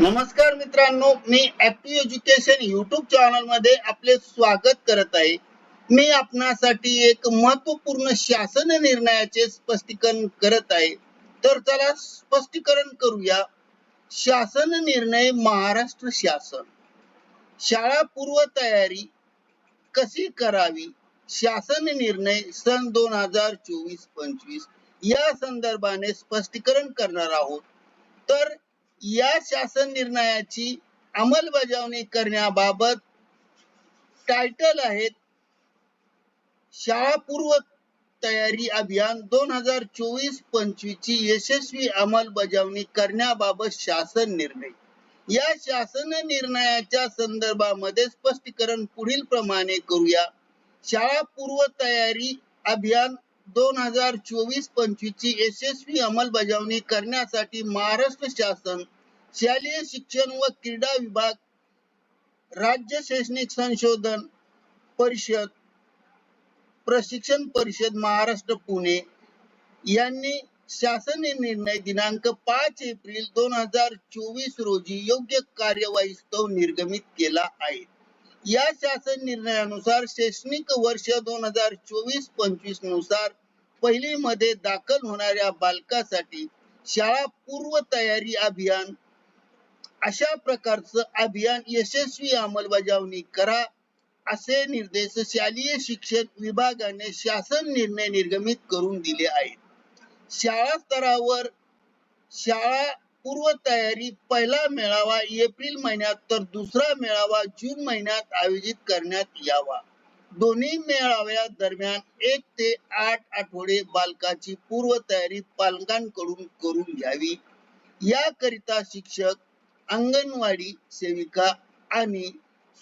नमस्कार मित्रांनो मी एपी एज्युकेशन युट्यूब चॅनलमध्ये आपले स्वागत करत आहे. मी आपणासाठी एक महत्त्वपूर्ण शासन निर्णयाचे स्पष्टीकरण करत आहे. तर चला स्पष्टीकरण करूया. शासन निर्णय महाराष्ट्र शासन. शाळा पूर्व तयारी कशी करावी? शासन निर्णय सन दोन हजार चोवीस पंचवीस या संदर्भाने स्पष्टीकरण करणार आहोत. तर या शासन निर्णयाची अंमलबजावणी करण्याबाबत टायटल आहेत शाळा पूर्व तयारी अभियान दोन हजार चोवीस पंचवीस ची यशस्वी अंमलबजावणी करण्याबाबत शासन निर्णय. या शासन निर्णयाच्या संदर्भामध्ये स्पष्टीकरण पुढील प्रमाणे करूया. शाळा पूर्व तयारी अभियान दोन हजार चोवीस पंचवीस ची यशस्वी अंमलबजावणी करण्यासाठी महाराष्ट्र शासन शालेय शिक्षण व क्रीडा विभाग राज्य शैक्षणिक संशोधन परिषद प्रशिक्षण परिषद महाराष्ट्र पुणे. यांनी शासन निर्णय दिनांक पाच एप्रिल दोन हजार चोवीस रोजी योग्य कार्यवाहीस्तव निर्गमित केला आहे. या शासन निर्णयानुसार शैक्षणिक वर्ष दोन हजार चोवीस पंचवीसनुसार पहिली मध्ये दाखल होणाऱ्या बालकासाठी शाळा पूर्व तयारी अभियान अशा प्रकारचं अभियान यशस्वी अंमलबजावणी करा असे निर्देश शालेय शिक्षण विभागाने शासन निर्णय निर्गमित करून दिले आहेत. शाळा स्तरावर शाळा पूर्व तयारी पहिला मेळावा एप्रिल महिन्यात तर दुसरा मेळावा जून महिन्यात आयोजित करण्यात यावा. दोन्ही मेळाव्या दरम्यान एक ते आठ आठवडे बालकाची पूर्व तयारी पालकांकडून करून घ्यावी. याकरिता शिक्षक अंगणवाडी सेविका आणि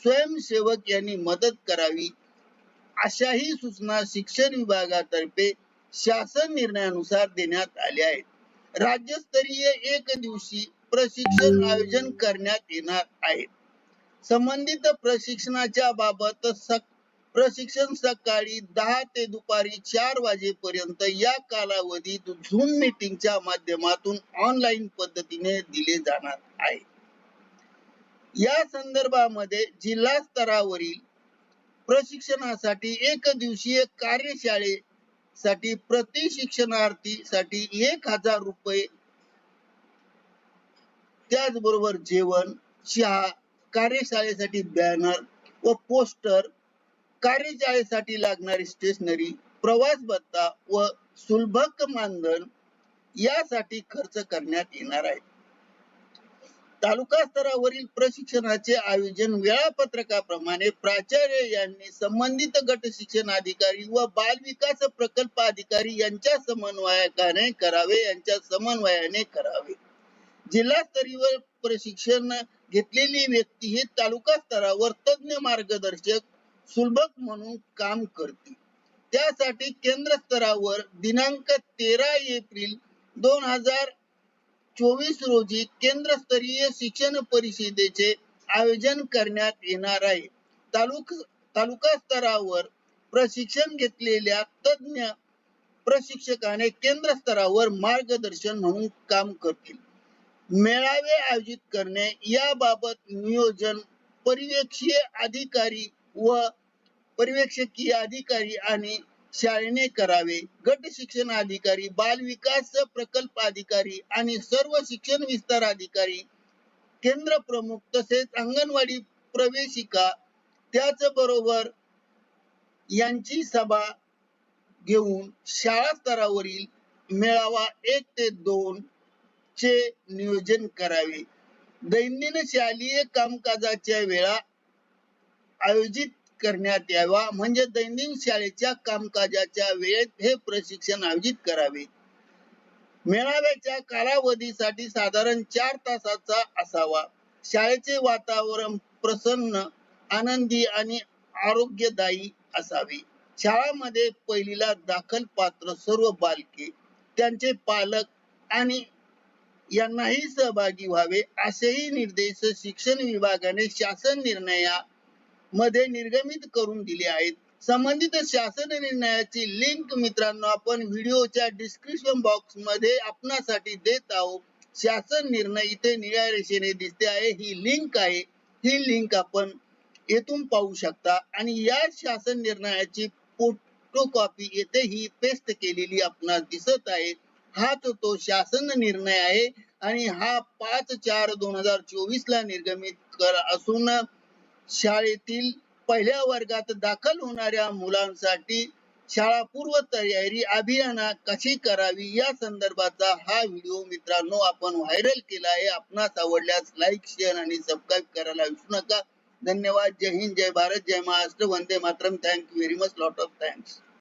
स्वयंसेवक यांनी मदत करावी. अशाही सूचना शिक्षण विभागातर्फे शासन निर्णयानुसार देण्यात आल्या आहेत. राज्यस्तरीय एक दिवशी प्रशिक्षण आयोजन करण्यात येणार आहे. संबंधित प्रशिक्षणाच्या बाबत सक प्रशिक्षण सकाळी दहा ते दुपारी चार वाजेपर्यंत या कालावधीत झूम मीटिंगच्या माध्यमातून ऑनलाईन पद्धतीने दिले जाणार आहे. या संदर्भामध्ये जिल्हा स्तरावरील प्रशिक्षणासाठी एक दिवसीय कार्यशाळे साठी प्रति शिक्षणार्थी साठी एक हजार रुपये. त्याचबरोबर जेवण चहा कार्यशाळेसाठी बॅनर व पोस्टर कार्यशाळेसाठी लागणारी स्टेशनरी प्रवास भत्ता व सुलभक मानधन यासाठी खर्च करण्यात येणार आहे. तालुका स्तरावरील प्रशिक्षणाचे आयोजन वेळापत्रकाप्रमाणे प्राचार्य यांनी संबंधित गट शिक्षण अधिकारी व बाल विकास प्रकल्प अधिकारी यांच्या समन्वयाने करावे यांच्या समन्वयाने करावे. जिल्हास्तरीय प्रशिक्षण घेतलेली व्यक्ती ही तालुका स्तरावर तज्ञ मार्गदर्शक सुलभक म्हणून काम करते. त्यासाठी केंद्र स्तरावर दिनांक तेरा एप्रिल दोन हजार चोवीस रोजी केंद्रस्तरीय शिक्षण परिषदेचे आयोजन करण्यात येणार आहे. तालुक तालुका स्तरावर प्रशिक्षण घेतलेल्या तज्ञ प्रशिक्षकाने केंद्र स्तरावर मार्गदर्शन म्हणून काम करतील. मेळावे आयोजित करणे याबाबत नियोजन परिवेक्षीय अधिकारी व परिवेक्षकीय अधिकारी आणि शाळेने करावे. गट शिक्षण अधिकारी बाल विकास प्रकल्प अधिकारी आणि सर्व शिक्षण विस्तार अधिकारी केंद्र प्रमुख तसेच अंगणवाडी प्रवेशिका त्याचबरोबर यांची सभा घेऊन शाळा स्तरावरील मेळावा एक ते दोन चे नियोजन करावे. दैनंदिन शालेय कामकाजाच्या वेळा आयोजित करण्यात यावा. म्हणजे दैनंदिन शाळेच्या कामकाजाच्या वेळेत हे प्रशिक्षण आयोजित करावे. मेळाव्याच्या कालावधीसाठी साधारण चार तासाचा असावा. शाळेचे वातावरण प्रसन्न आनंदी आणि आरोग्यदायी असावे. शाळामध्ये पहिलीला दाखल पात्र सर्व बालके त्यांचे पालक आणि यांनाही सहभागी व्हावे असेही निर्देश शिक्षण विभागाने शासन निर्णया मध्ये निर्गमित करून दिले आहेत. संबंधित शासन निर्णयाची लिंक मित्रांनो आपण व्हिडिओच्या डिस्क्रिप्शन बॉक्समध्ये आपणासाठी देत आहोत. शासन निर्णय इथे निळ्या रेषेने दिसते आहे. ही लिंक आहे. ही लिंक आपण येथून पाहू शकता. आणि या शासन निर्णयाची फोटोकॉपी येथे ही पेस्ट केलेली आपणास दिसत आहे. हाच तो शासन निर्णय आहे. आणि हा पाच चार दोन हजार चोवीस ला निर्गमित कर असून शाळेतील पहिल्या वर्गात दाखल होणाऱ्या मुलांसाठी शाळा पूर्व तयारी अभियाना कशी करावी या संदर्भाचा हा व्हिडिओ मित्रांनो आपण व्हायरल केला आहे. आपणास आवडल्यास लाईक शेअर आणि सबस्क्राईब करायला विसरू नका. धन्यवाद. जय हिंद. जय भारत. जय महाराष्ट्र. वंदे Mataram. Thank you very much lot of thanks